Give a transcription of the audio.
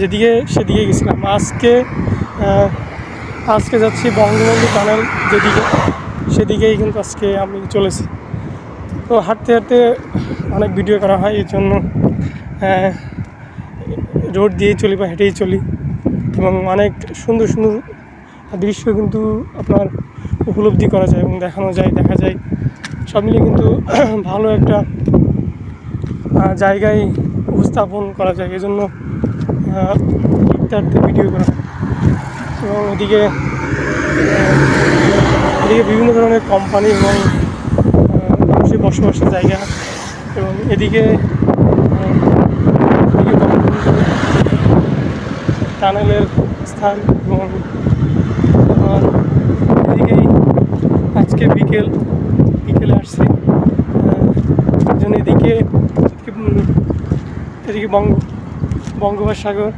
যেদিকে সেদিকে গেছিলাম। আজকে আজকে যাচ্ছি বঙ্গবন্ধু টানেল যেদিকে, সেদিকেই কিন্তু আজকে আমি চলেছি। তো হাঁটতে হাঁটতে অনেক ভিডিও করা হয়, এই জন্য রোড দিয়েই চলি বা হেঁটেই চলি। এবং অনেক সুন্দর সুন্দর দৃশ্য কিন্তু আপনার উপলব্ধি করা যায় এবং দেখানো যায়, দেখা যায়। সব মিলিয়ে কিন্তু ভালো একটা জায়গায় উপস্থাপন করা যায়। এজন্য হাঁটতে ভিডিও করা। এবং এদিকে এদিকে বিভিন্ন ধরনের কোম্পানি এবং মানুষের বসবাসের জায়গা। এবং এদিকে টানেলের স্থান এবং এদিকেই আজকে বিকেল, বিকেলে আসছি। এদিকে এদিকে বঙ্গ বঙ্গোপসাগর।